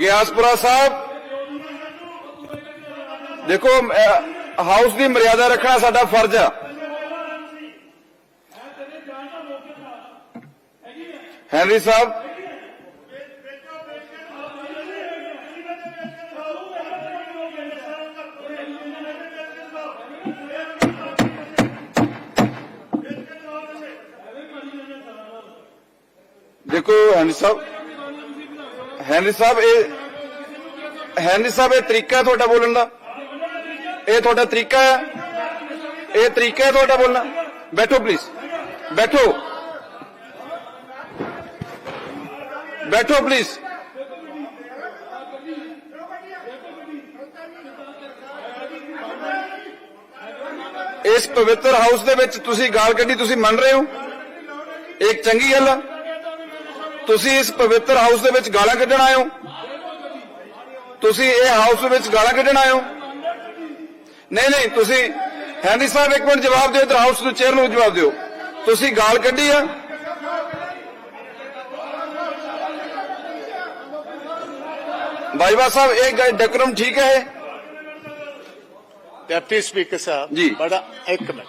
ਗਿਆਸਪੁਰਾ ਸਾਹਿਬ। ਦੇਖੋ ਅਹ, ਹਾਊਸ ਦੀ ਮਰਿਆਦਾ ਰੱਖਣਾ ਸਾਡਾ ਫਰਜ਼ ਆ। ਹੈਨਰੀ ਸਾਹਿਬ। ਦੇਖੋ ਹੈਨਰੀ ਸਾਹਿਬ। ਹੈਨਰੀ ਸਾਹਿਬ, ਇਹ ਹੈਨਰੀ ਸਾਹਿਬ, ਇਹ ਤਰੀਕਾ ਹੈ ਤੁਹਾਡਾ ਬੋਲਣ ਦਾ? ਇਹ ਤੁਹਾਡਾ ਤਰੀਕਾ ਹੈ? ਇਹ ਤਰੀਕਾ ਹੈ ਤੁਹਾਡਾ ਬੋਲਣਾ? ਬੈਠੋ ਪਲੀਜ਼ ਬੈਠੋ। ਬੈਠੋ ਪਲੀਜ਼ ਇਸ ਪਵਿੱਤਰ ਹਾਊਸ ਦੇ ਵਿੱਚ ਤੁਸੀਂ ਗਾਲ ਕੱਢੀ, ਤੁਸੀਂ ਮੰਨ ਰਹੇ ਹੋ? ਇਹ ਇੱਕ ਚੰਗੀ ਗੱਲ ਆ। ਤੁਸੀਂ ਇਸ ਪਵਿੱਤਰ ਹਾਊਸ ਦੇ ਵਿੱਚ ਗਾਲਾਂ ਕੱਢਣ ਆਏ ਹੋ? ਤੁਸੀਂ ਇਹ ਹਾਊਸ ਵਿੱਚ ਗਾਲਾਂ ਕੱਢਣ ਆਏ ਹੋ? ਨਹੀਂ ਨਹੀਂ ਤੁਸੀਂ ਹੈਨਰੀ ਸਾਹਿਬ ਇੱਕ ਮਿੰਟ ਜਵਾਬ ਦਿਓ ਇਧਰ ਹਾਊਸ ਨੂੰ ਚੇਅਰ ਨੂੰ ਜਵਾਬ ਦਿਓ। ਤੁਸੀਂ ਗਾਲ ਕੱਢੀ ਆ? ਬਾਈਵਾ ਸਾਹਿਬ ਇਹ ਗ- ਡੈਕੋਰਮ ਠੀਕ ਹੈ ਇਹ? ਡਿਪਟੀ ਸਪੀਕਰ ਸਾਹਿਬ। ਬੜਾ ਇੱਕ ਮਿੰਟ।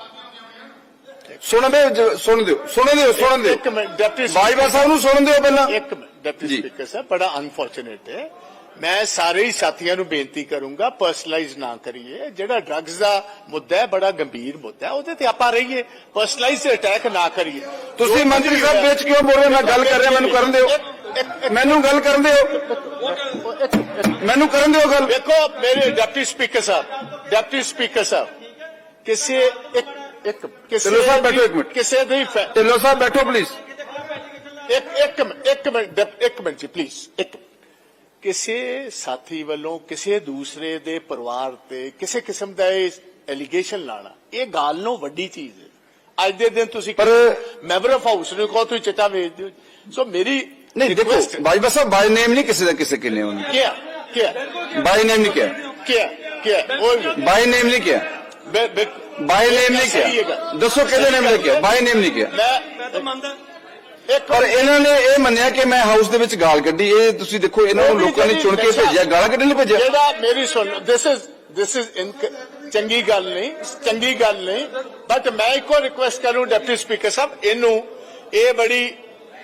ਸੁਣ ਦਿਓ ਸੁਣ ਦਿਓ ਸੁਣ ਦਿਓ ਸੁਣ ਦਿਓ ਇੱਕ ਮਿੰਟ ਡਿਪਟੀ ਬਾਈਵਾ ਸਾਹਿਬ ਨੂੰ ਸੁਣ ਦਿਓ ਪਹਿਲਾਂ? ਇੱਕ ਮਿੰਟ ਡਿਪਟੀ। ਸਪੀਕਰ ਸਾਹਿਬ ਬੜਾ ਅਨਫੋਰਚੂਨੇਟ ਹੈ। ਮੈਂ ਸਾਰੇ ਹੀ ਸਾਥੀਆਂ ਨੂੰ ਬੇਨਤੀ ਕਰੂੰਗਾ ਪਰਸਨਲਾਈਜ਼ ਨਾ ਕਰੀਏ। ਜਿਹੜਾ ਡਰੱਗਸ ਦਾ ਮੁੱਦਾ ਹੈ ਬੜਾ ਗੰਭੀਰ ਮੁੱਦਾ ਹੈ ਉਹਦੇ ਤੇ ਆਪਾਂ ਰਹੀਏ। ਪਰਸਨਲਾਈਜ਼ ਅਟੈਕ ਨਾ ਕਰੀਏ। ਤੁਸੀਂ ਮੰਤਰੀ ਸਾਹਿਬ ਵਿੱਚ ਕਿਉਂ ਬੋਲ ਰਹੇ? ਮੈਂ ਗੱਲ ਕਰ ਰਿਹਾ ਮੈਨੂੰ ਕਰਨ ਦਿਓ। ਮੈਨੂੰ ਗੱਲ ਕਰਨ ਦਿਓ। ਮੈਨੂੰ ਕਰਨ ਦਿਓ ਗੱਲ। ਵੇਖੋ ਮੇਰੇ ਡਿਪਟੀ ਸਪੀਕਰ ਸਾਹਿਬ ਡਿਪਟੀ ਸਪੀਕਰ ਸਾਹਿਬ ਕਿਸੇ ਇੱਕ ਇੱਕ ਕਿਸੇ ਢਿੱਲੋਂ ਸਾਹਿਬ ਬੈਠੋ ਇੱਕ ਮਿੰਟ। ਕਿਸੇ ਦੀ ਫੈ- ਢਿੱਲੋਂ ਸਾਹਿਬ ਬੈਠੋ ਪਲੀਜ਼ ਇੱਕ ਇੱਕ ਮਿੰਟ- ਇੱਕ ਮਿੰਟ ਡਿਪ- ਇੱਕ ਮਿੰਟ ਜੀ ਪਲੀਜ਼ ਇੱਕ ਮਿੰਟ। ਕਿਸੇ ਸਾਥੀ ਵੱਲੋਂ ਕਿਸੇ ਦੂਸਰੇ ਦੇ ਪਰਿਵਾਰ ਤੇ ਕਿਸੇ ਕਿਸਮ ਦਾ ਇਹ ਐਲੀਗੇਸ਼ਨ ਲਾਣਾ ਇਹ ਗੱਲ ਨੂੰ ਵੱਡੀ ਚੀਜ਼ ਹੈ। ਅੱਜ ਦੇ ਦਿਨ ਤੁਸੀਂ ਪਰ- ਮੈਂਬਰ ਆਫ ਹਾਊਸ ਨੂੰ ਕਹੋ ਤੁਸੀਂ ਚਿੱਟਾ ਵੇਚ ਦਿਓ। ਸੋ ਮੇਰੀ ਨਹੀਂ ਦੇਖੋ request ਹੈ। ਬਾਈ ਬਸ ਬਾਈ ਨੇਮ ਨਹੀਂ ਕਿਸੇ ਦਾ ਕਿਸੇ ਕੇ ਲਿਆ ਉਹਨੇ ਕਿਆ? ਕਿਆ? ਬਾਈ ਨੇਮ ਨਹੀਂ ਕਿਹਾ। ਕਿਆ? ਕਿਆ? ਉਹ ਬਾਈ ਨੇਮ ਨਹੀਂ ਕਿਹਾ। ਬੇ- ਬੇ- ਬਾਈ ਨੇਮ ਨਹੀਂ ਕਿਹਾ। ਦੱਸੋ ਕਿਹਦੇ ਨੇਮ ਨੇ ਕਿਹਾ ਬਾਈ ਨੇਮ ਨਹੀਂ ਕਿਹਾ। ਮੈਂ ਪਰ ਇਹਨਾਂ ਨੇ ਇਹ ਮੰਨਿਆ ਕਿ ਮੈਂ ਹਾਊਸ ਦੇ ਵਿੱਚ ਗਾਲ ਕੱਢੀ। ਇਹ ਤੁਸੀਂ ਦੇਖੋ ਇਹਨਾਂ ਨੂੰ ਲੋਕਾਂ ਨੇ ਚੁਣ ਕੇ ਭੇਜਿਆ। ਗਾਲਾਂ ਕੱਢਣ ਲਈ ਭੇਜਿਆ। ਜਿਹੜਾ ਮੇਰੀ ਸੁਣ ਦਿਸ ਇਜ਼ ਦਿਸ ਇਜ਼ ਚੰਗੀ ਗੱਲ ਨਹੀਂ ਚੰਗੀ ਗੱਲ ਨਹੀਂ। ਬਟ ਮੈਂ ਇੱਕੋ ਰਿਕੁਐਸਟ ਕਰੂੰ ਡਿਪਟੀ ਸਪੀਕਰ ਸਾਹਿਬ ਇਹਨੂੰ ਇਹ ਬੜੀ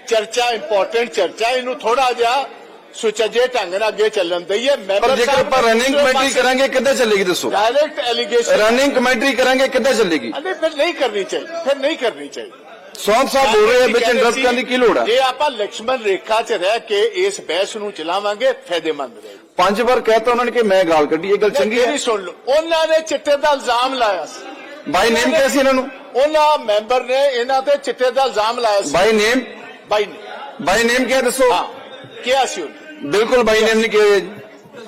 ਚਰਚਾ ਇੰਪੋਰਟੈਂਟ ਚਰਚਾ ਇਹਨੂੰ ਥੋੜਾ ਜਿਹਾ ਸੁਚੱਜੇ ਢੰਗ ਨਾਲ ਅੱਗੇ ਚੱਲਣ ਦਈਏ ਮੈਂਬਰ ਪਰ ਜੇਕਰ ਆਪਾਂ ਰਨਿੰਗ ਦੂਸਰੇ ਕਰਾਂਗੇ ਕਿੱਦਾਂ ਚੱਲੇਗੀ ਦੱਸੋ? ਡਾਇਰੈਕਟ ਐਲੀਗੇਸ਼ਨ ਰਨਿੰਗ ਕਮੈਂਟਰੀ ਕਰਾਂਗੇ ਕਿੱਦਾਂ ਚੱਲੇਗੀ? ਨਹੀਂ ਫਿਰ ਨਹੀਂ ਕਰਨੀ ਚਾਹੀਦੀ ਫਿਰ ਨਹੀਂ ਕਰਨੀ ਚਾਹੀਦੀ। ਸੌਂਪ ਸਾਹਿਬ ਬੋਲ ਰਹੇ ਆ ਵਿੱਚ ਇੰਟਰਸਟ ਦੀ ਕੀ ਲੋੜ ਆ? ਜੇ ਆਪਾਂ ਲਕਸ਼ਮਣ ਰੇਖਾ 'ਚ ਰਹਿ ਕੇ ਇਸ ਬਹਿਸ ਨੂੰ ਚਲਾਵਾਂਗੇ ਫਾਇਦੇਮੰਦ ਰਹੇ ਪੰਜ ਵਾਰ ਕਹਿਤਾ ਉਹਨਾਂ ਨੇ ਕਿ ਮੈਂ ਗਾਲ ਕੱਢੀ ਇਹ ਗੱਲ ਚੰਗੀ ਹੈ। ਮੇਰੀ ਸੁਣ ਲਓ ਉਹਨਾਂ ਨੇ ਚਿੱਟੇ ਦਾ ਇਲਜ਼ਾਮ ਲਾਇਆ ਸੀ। ਬਾਈ ਨੇਮ ਕਿਹਾ ਸੀ ਇਹਨਾਂ ਨੂੰ? ਉਹਨਾਂ ਮੈਂਬਰ ਨੇ ਇਹਨਾਂ ਤੇ ਚਿੱਟੇ ਦਾ ਇਲਜ਼ਾਮ ਲਾਇਆ ਸੀ। ਬਾਈ ਨੇਮ ਬਾਈ ਨੇ ਬਾਈ ਨੇਮ ਕਿਹਾ ਦੱਸੋ? ਹਾਂ। ਕਿਹਾ ਸੀ ਉਹਨੇ? ਬਿਲਕੁਲ ਬਾਈ ਨੇਮ ਨਹੀਂ ਕਿਹਾ ਜੀ।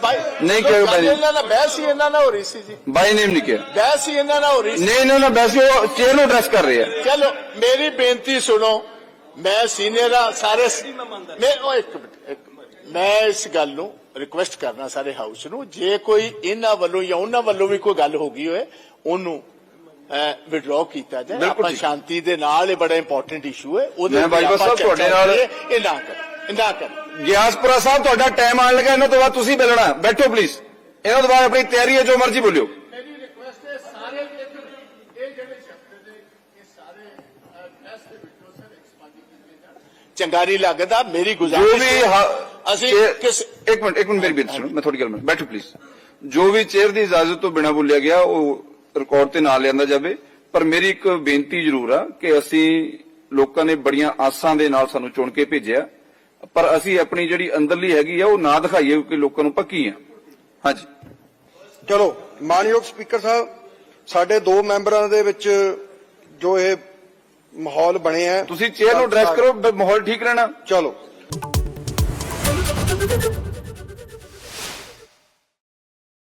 ਬਾਈ ਨਹੀਂ ਕਿਹਾ ਬਾਈ ਨੇ। ਇਹਨਾਂ ਨਾਲ ਬਹਿਸ ਹੀ ਇਹਨਾਂ ਨਾਲ ਹੋ ਰਹੀ ਸੀ ਜੀ। ਬਾਈ ਨੇਮ ਨਹੀਂ ਕਿਹਾ। ਬਹਿਸ ਹੀ ਇਹਨਾਂ ਨਾਲ ਹੋ ਰਹੀ ਸੀ। ਨਹੀਂ ਇਹਨਾਂ ਨੇ ਵੈਸੇ ਉਹ ਚੇਅਰ ਨੂੰ ਐਡਰੈਸ ਕਰ ਰਹੇ ਆ। ਚਲੋ ਮੇਰੀ ਬੇਨਤੀ ਸੁਣੋ। ਮੈਂ ਸੀਨੀਅਰ ਆ ਸਾਰੇ ਮੈਂ ਉਹ ਇੱਕ ਮਿੰਟ ਇੱਕ ਮਿੰਟ। ਮੈਂ ਇਸ ਗੱਲ ਨੂੰ ਰਿਕੁਐਸਟ ਕਰਨਾ ਸਾਰੇ ਹਾਊਸ ਨੂੰ। ਜੇ ਕੋਈ ਇਹਨਾਂ ਵੱਲੋਂ ਜਾਂ ਉਹਨਾਂ ਵੱਲੋਂ ਵੀ ਕੋਈ ਗੱਲ ਹੋ ਗਈ ਹੋਏ ਉਹਨੂੰ ਵਿਡਰਾਅ ਕੀਤਾ ਜਾਏ। ਬਿਲਕੁਲ ਆਪਾਂ। ਸ਼ਾਂਤੀ ਦੇ ਨਾਲ ਇਹ ਬੜਾ ਇੰਪੋਰਟੈਂਟ ਇਸ਼ੂ ਹੈ। ਉਹਦੇ ਮੈਂ ਤੇ ਬਾਈਬਾ ਆਪਾਂ ਸਾਹਿਬ ਚਰਚਾ ਤੁਹਾਡੇ ਨਾਲ- ਕਰੀਏ, ਇਹ ਨਾ ਕਰ ਇਹ ਨਾ ਕਰ। ਗਿਆਸਪੁਰਾ ਸਾਹਿਬ ਤੁਹਾਡਾ ਟਾਈਮ ਆਣ ਲੱਗਾ ਇਹਨਾਂ ਤੋਂ ਬਾਅਦ ਤੁਸੀਂ ਬੋਲਣਾ ਬੈਠੋ ਪਲੀਜ਼ ਇਹਨਾਂ ਤੋਂ ਬਾਅਦ ਆਪਣੀ ਤਿਆਰੀ ਹੈ ਜੋ ਮਰਜ਼ੀ ਬੋਲਿਓ। ਮੇਰੀ ਰਿਕੁਐਸਟ ਹੈ ਸਾਰੇ ਇਹ ਜਿਹੜੇ ਸ਼ਬਦ ਦੇ ਇਹ ਸਾਰੇ ਪ੍ਰੈਸ ਦੇ ਵਿੱਚੋਂ ਸਰ ਐਕਸਪਾਂਡ ਕੀਤੇ ਜਾਣ। ਚੰਗਾ ਨਹੀਂ ਲੱਗਦਾ ਮੇਰੀ ਜੋ ਗੁਜ਼ਾਰਿਸ਼ ਵੀ ਅਸੀਂ ਕਿਸ ਇੱਕ ਮਿੰਟ ਇੱਕ ਮਿੰਟ ਮੇਰੀ ਬੇਨਤੀ ਸੁਣੋ ਮੈਂ ਥੋੜੀ ਗੱਲ ਮੈਂ ਬੈਠੋ ਪਲੀਜ਼ ਜੋ ਵੀ ਚੇਅਰ ਦੀ ਇਜਾਜ਼ਤ ਤੋਂ ਬਿਨਾਂ ਬੋਲਿਆ ਗਿਆ ਉਹ ਰਿਕਾਰਡ ਤੇ ਨਾ ਲਿਆਂਦਾ ਜਾਵੇ। ਪਰ ਮੇਰੀ ਇੱਕ ਬੇਨਤੀ ਜ਼ਰੂਰ ਆ ਕਿ ਅਸੀਂ ਲੋਕਾਂ ਨੇ ਬੜੀਆਂ ਆਸਾਂ ਦੇ ਨਾਲ ਸਾਨੂੰ ਚੁਣ ਕੇ ਭੇਜਿਆ। ਪਰ ਅਸੀਂ ਆਪਣੀ ਜਿਹੜੀ ਅੰਦਰਲੀ ਹੈਗੀ ਆ ਉਹ ਨਾ ਦਿਖਾਈਏ ਕਿ ਲੋਕਾਂ ਨੂੰ ਪੱਕੀ ਆ। ਹਾਂਜੀ। ਚਲੋ ਮਾਨਯੋਗ ਸਪੀਕਰ ਸਾਹਿਬ ਸਾਡੇ ਦੋ ਮੈਂਬਰਾਂ ਦੇ ਵਿੱਚ ਜੋ ਇਹ ਮਾਹੌਲ ਬਣਿਆ ਹੈ, ਤੁਸੀਂ ਚੇਅਰ ਨੂੰ ਐਡਰੈਸ ਕਰੋ ਮਾਹੌਲ ਠੀਕ ਰਹਿਣਾ। ਚਲੋ।